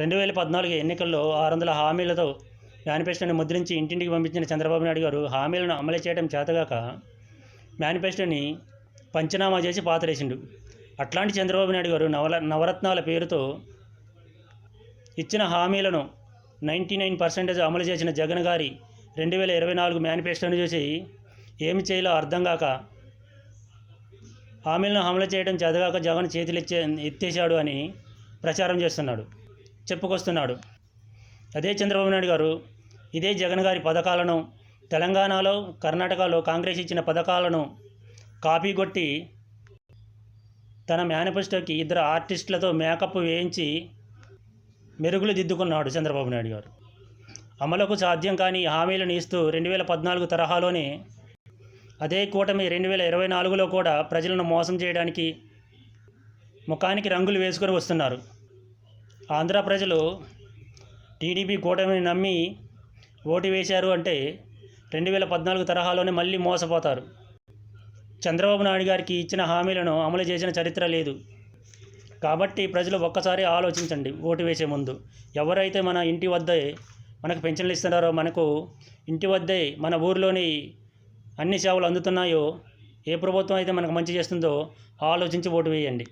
రెండు వేల పద్నాలుగు ఎన్నికల్లో ఆరు వందల హామీలతో మేనిఫెస్టోని ముద్రించి ఇంటింటికి పంపించిన చంద్రబాబు నాయుడు గారు హామీలను అమలు చేయడం చేతగాక మేనిఫెస్టోని పంచనామా చేసి పాతరేసిండు. అట్లాంటి చంద్రబాబు నాయుడు గారు నవల నవరత్నాల పేరుతో ఇచ్చిన హామీలను నైంటీ నైన్ పర్సెంటేజ్ అమలు చేసిన జగన్ గారి రెండు వేల ఇరవై నాలుగు మేనిఫెస్టోని చూసి ఏమి చేయాలో అర్థం కాక హామీలను అమలు చేయడం చదగాక జగన్ చేతులు ఇచ్చే ఎత్తేసాడు అని ప్రచారం చేస్తున్నాడు. చెప్పుకొస్తున్నాడు. అదే చంద్రబాబు నాయుడు గారు ఇదే జగన్ గారి పథకాలను తెలంగాణలో కర్ణాటకలో కాంగ్రెస్ ఇచ్చిన పథకాలను కాపీ కొట్టి తన మేనిఫెస్టోకి ఇద్దరు ఆర్టిస్టులతో మేకప్ వేయించి మెరుగులు దిద్దుకున్నాడు చంద్రబాబు నాయుడు గారు. అమలుకు సాధ్యం కాని హామీలను ఇస్తూ రెండు వేల పద్నాలుగు తరహాలోనే అదే కూటమి రెండు వేల ఇరవై నాలుగులో కూడా ప్రజలను మోసం చేయడానికి ముఖానికి రంగులు వేసుకొని వస్తున్నారు. ఆంధ్ర ప్రజలు టీడీపీ కూటమిని నమ్మి ఓటు వేశారు అంటే రెండు వేల పద్నాలుగు తరహాలోనే మళ్ళీ మోసపోతారు. చంద్రబాబు నాయుడు గారికి ఇచ్చిన హామీలను అమలు చేసిన చరిత్ర లేదు. కాబట్టి ప్రజలు ఒక్కసారి ఆలోచించండి ఓటు వేసే ముందు. ఎవరైతే మన ఇంటి వద్దే మనకు పెన్షన్లు ఇస్తున్నారో మనకు ఇంటి వద్దే మన ఊరిలోని అన్ని సేవలు అందుతున్నాయో ఏ ప్రభుత్వం అయితే మనకు మంచి చేస్తుందో ఆలోచించి ఓటు వేయండి.